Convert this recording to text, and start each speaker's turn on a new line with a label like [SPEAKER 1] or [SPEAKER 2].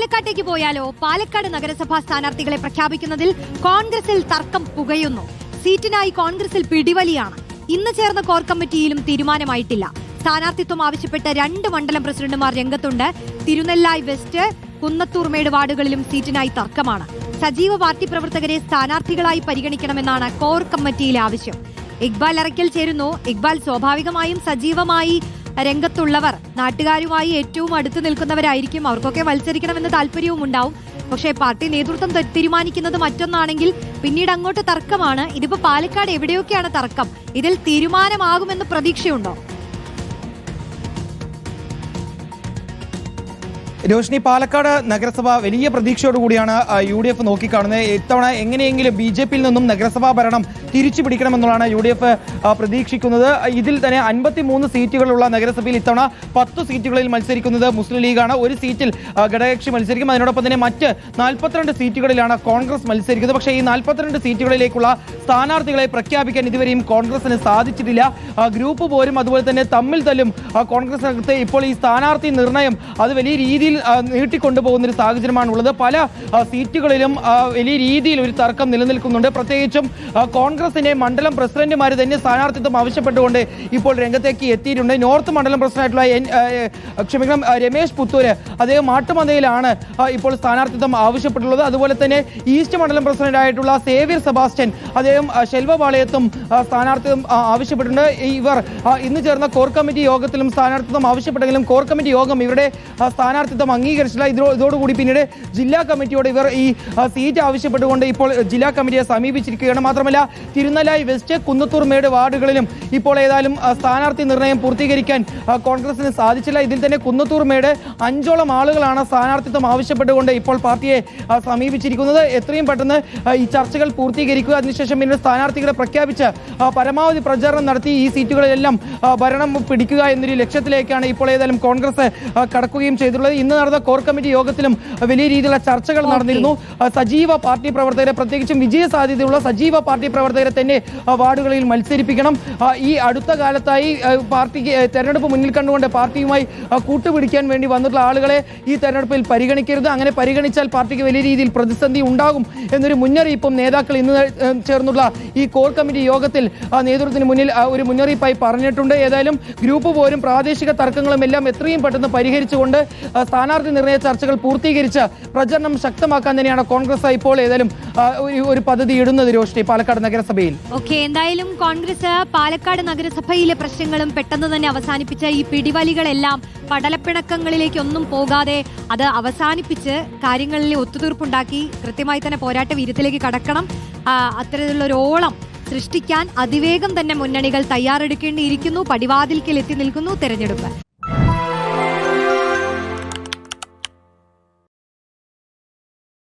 [SPEAKER 1] പാലക്കാട്ടേക്ക് പോയാലോ പാലക്കാട് നഗരസഭാ സ്ഥാനാർത്ഥികളെ പ്രഖ്യാപിക്കുന്നതിൽ കോൺഗ്രസിൽ തർക്കം പുകയുന്നു. സീറ്റിനായി കോൺഗ്രസിൽ പിടിവലിയാണ്. ഇന്ന് ചേർന്ന കോർ കമ്മിറ്റിയിലും തീരുമാനമായിട്ടില്ല. സ്ഥാനാർത്ഥിത്വം ആവശ്യപ്പെട്ട രണ്ട് മണ്ഡലം പ്രസിഡന്റുമാർ രംഗത്തുണ്ട്. തിരുനെല്ലായി വെസ്റ്റ് കുന്നത്തൂർമേട് വാർഡുകളിലും സീറ്റിനായി തർക്കമാണ്. സജീവ പാർട്ടി പ്രവർത്തകരെ സ്ഥാനാർത്ഥികളായി പരിഗണിക്കണമെന്നാണ് കോർ കമ്മിറ്റിയിലെ ആവശ്യം. ഇക്ബാൽ അറയ്ക്കൽ ചേരുന്നു. ഇക്ബാൽ സ്വാഭാവികമായും സജീവമായി രംഗത്തുള്ളവർ നാട്ടുകാരുമായി ഏറ്റവും അടുത്ത് നിൽക്കുന്നവരായിരിക്കും. അവർക്കൊക്കെ മത്സരിക്കണമെന്ന് താല്പര്യവും ഉണ്ടാവും. പക്ഷേ പാർട്ടി നേതൃത്വം തീരുമാനിക്കുന്നത് മറ്റൊന്നാണെങ്കിൽ പിന്നീട് അങ്ങോട്ട് തർക്കമാണ്. ഇതിപ്പോ പാലക്കാട് എവിടെയൊക്കെയാണ് തർക്കം? ഇതിൽ തീരുമാനമാകുമെന്ന് പ്രതീക്ഷയുണ്ടോ?
[SPEAKER 2] രോഷിനി പാലക്കാട് നഗരസഭ വലിയ പ്രതീക്ഷയോടുകൂടിയാണ് യു ഡി എഫ് നോക്കിക്കാണുന്നത് ഇത്തവണ എങ്ങനെയെങ്കിലും ബി ജെ പിയിൽ നിന്നും നഗരസഭാ ഭരണം തിരിച്ചു പിടിക്കണമെന്നുള്ളതാണ് യു ഡി എഫ് പ്രതീക്ഷിക്കുന്നത്. ഇതിൽ തന്നെ അൻപത്തി മൂന്ന് സീറ്റുകളുള്ള നഗരസഭയിൽ ഇത്തവണ പത്ത് സീറ്റുകളിൽ മത്സരിക്കുന്നത് മുസ്ലിം ലീഗാണ്. ഒരു സീറ്റിൽ ഘടകകക്ഷി മത്സരിക്കും. അതിനോടൊപ്പം തന്നെ മറ്റ് നാൽപ്പത്തിരണ്ട് സീറ്റുകളിലാണ് കോൺഗ്രസ് മത്സരിക്കുന്നത്. പക്ഷേ ഈ നാൽപ്പത്തിരണ്ട് സീറ്റുകളിലേക്കുള്ള സ്ഥാനാർത്ഥികളെ പ്രഖ്യാപിക്കാൻ ഇതുവരെയും കോൺഗ്രസിന് സാധിച്ചിട്ടില്ല. ഗ്രൂപ്പ് പോരും അതുപോലെ തന്നെ തമ്മിൽ തല്ലും കോൺഗ്രസ് കോൺഗ്രസിനകത്ത് ഇപ്പോൾ ഈ സ്ഥാനാർത്ഥി നിർണയം അത് വലിയ രീതിയിൽ ആ, നീട്ടിക്കൊണ്ടുപോകുന്ന ഒരു സാഹചര്യമാണ് ഉള്ളത് പല സീറ്റുകളിലും വലിയ രീതിയിൽ ഒരു തർക്കം നിലനിൽക്കുന്നുണ്ട്. പ്രത്യേകിച്ചും കോൺഗ്രസിന്റെ മണ്ഡലം പ്രസിഡന്റുമാർ തന്നെ സ്ഥാനാർത്ഥിത്വം ആവശ്യപ്പെട്ടുകൊണ്ട് ഇപ്പോൾ രംഗത്തേക്ക് എത്തിയിട്ടുണ്ട്. നോർത്ത് മണ്ഡലം പ്രസിഡന്റായിട്ടുള്ള ക്ഷമിക്കണം രമേശ് പുത്തൂര് അദ്ദേഹം മാട്ടുമന്തയിലാണ് ഇപ്പോൾ സ്ഥാനാർത്ഥിത്വം ആവശ്യപ്പെട്ടുള്ളത്. അതുപോലെ തന്നെ ഈസ്റ്റ് മണ്ഡലം പ്രസിഡന്റായിട്ടുള്ള സേവ്യർ സെബാസ്റ്റ്യൻ അദ്ദേഹം ശെൽവപാളയത്തും സ്ഥാനാർത്ഥിത്വം ആവശ്യപ്പെട്ടിട്ടുണ്ട്. ഇവർ ഇന്ന് ചേർന്ന കോർ കമ്മിറ്റി യോഗത്തിലും സ്ഥാനാർത്ഥിത്വം ആവശ്യപ്പെട്ടെങ്കിലും കോർ കമ്മിറ്റി യോഗം ഇവരുടെ ആ, സ്ഥാനാർത്ഥിത്വം അംഗീകരിച്ചില്ല. ഇതോ ഇതോടുകൂടി പിന്നീട് ജില്ലാ കമ്മിറ്റിയോട് ഇവർ ഈ സീറ്റ് ആവശ്യപ്പെട്ടുകൊണ്ട് ഇപ്പോൾ ജില്ലാ കമ്മിറ്റിയെ സമീപിച്ചിരിക്കുകയാണ്. മാത്രമല്ല തിരുനെല്ലായി വെസ്റ്റ് കുന്നത്തൂർ മേട് വാർഡുകളിലും ഇപ്പോൾ ഏതായാലും സ്ഥാനാർത്ഥി നിർണയം പൂർത്തീകരിക്കാൻ കോൺഗ്രസിന് സാധിച്ചില്ല. ഇതിൽ തന്നെ കുന്നത്തൂർ മേട് അഞ്ചോളം ആളുകളാണ് സ്ഥാനാർത്ഥിത്വം ആവശ്യപ്പെട്ടുകൊണ്ട് ഇപ്പോൾ പാർട്ടിയെ സമീപിച്ചിരിക്കുന്നത്. എത്രയും പെട്ടെന്ന് ഈ ചർച്ചകൾ പൂർത്തീകരിക്കുക. അതിനുശേഷം പിന്നീട് സ്ഥാനാർത്ഥികളെ പ്രഖ്യാപിച്ച് പരമാവധി പ്രചാരണം നടത്തി ഈ സീറ്റുകളിലെല്ലാം ഭരണം പിടിക്കുക എന്നൊരു ലക്ഷ്യത്തിലേക്കാണ് ഇപ്പോൾ ഏതായാലും കോൺഗ്രസ് കടക്കുകയും ചെയ്തിട്ടുള്ളത്. ഇന്ന് നടന്ന കോർ കമ്മിറ്റി യോഗത്തിലും വലിയ രീതിയിലുള്ള ചർച്ചകൾ നടന്നിരുന്നു. സജീവ പാർട്ടി പ്രവർത്തകരെ പ്രത്യേകിച്ചും വിജയ സാധ്യതയുള്ള സജീവ പാർട്ടി പ്രവർത്തകരെ തന്നെ വാർഡുകളിൽ മത്സരിപ്പിക്കണം. ഈ അടുത്ത കാലത്തായി പാർട്ടിക്ക് തെരഞ്ഞെടുപ്പ് മുന്നിൽ കണ്ടുകൊണ്ട് പാർട്ടിയുമായി കൂട്ടുപിടിക്കാൻ വേണ്ടി വന്നിട്ടുള്ള ആളുകളെ ഈ തെരഞ്ഞെടുപ്പിൽ പരിഗണിക്കരുത്. അങ്ങനെ പരിഗണിച്ചാൽ പാർട്ടിക്ക് വലിയ രീതിയിൽ പ്രതിസന്ധി ഉണ്ടാകും എന്നൊരു മുന്നറിയിപ്പും നേതാക്കൾ ഇന്ന് ചേർന്നുള്ള ഈ കോർ കമ്മിറ്റി യോഗത്തിൽ നേതൃത്വത്തിന് മുന്നിൽ ഒരു മുന്നറിയിപ്പായി പറഞ്ഞിട്ടുണ്ട്. ഏതായാലും ഗ്രൂപ്പ് പോരും പ്രാദേശിക തർക്കങ്ങളും എല്ലാം എത്രയും പെട്ടെന്ന് പരിഹരിച്ചുകൊണ്ട് സ്ഥാനാർത്ഥി നിർണയ ചർച്ചകൾ പൂർത്തീകരിച്ച് പ്രചരണം ശക്തമാക്കാൻ തന്നെയാണ് കോൺഗ്രസ് ഇപ്പോൾ ഏതായാലും ഒരു- പദ്ധതി ഇടുന്നത് രോഷ്ടി പാലക്കാട് നഗരസഭയിൽ.
[SPEAKER 1] ഓക്കെ എന്തായാലും കോൺഗ്രസ് പാലക്കാട് നഗരസഭയിലെ പ്രശ്നങ്ങളും പെട്ടെന്ന് തന്നെ അവസാനിപ്പിച്ച ഈ പിടിവലികളെല്ലാം പടലപ്പിണക്കങ്ങളിലേക്കൊന്നും പോകാതെ അത് അവസാനിപ്പിച്ച് കാര്യങ്ങളിൽ ഒത്തുതീർപ്പുണ്ടാക്കി കൃത്യമായി തന്നെ പോരാട്ട വീര്യത്തിലേക്ക് കടക്കണം. അത്തരത്തിലുള്ള ഒരു ഓളം സൃഷ്ടിക്കാൻ അതിവേഗം തന്നെ മുന്നണികൾ തയ്യാറെടുക്കേണ്ടിയിരിക്കുന്നു. പടിവാതിൽക്കൽ എത്തി നിൽക്കുന്നു തെരഞ്ഞെടുപ്പ്.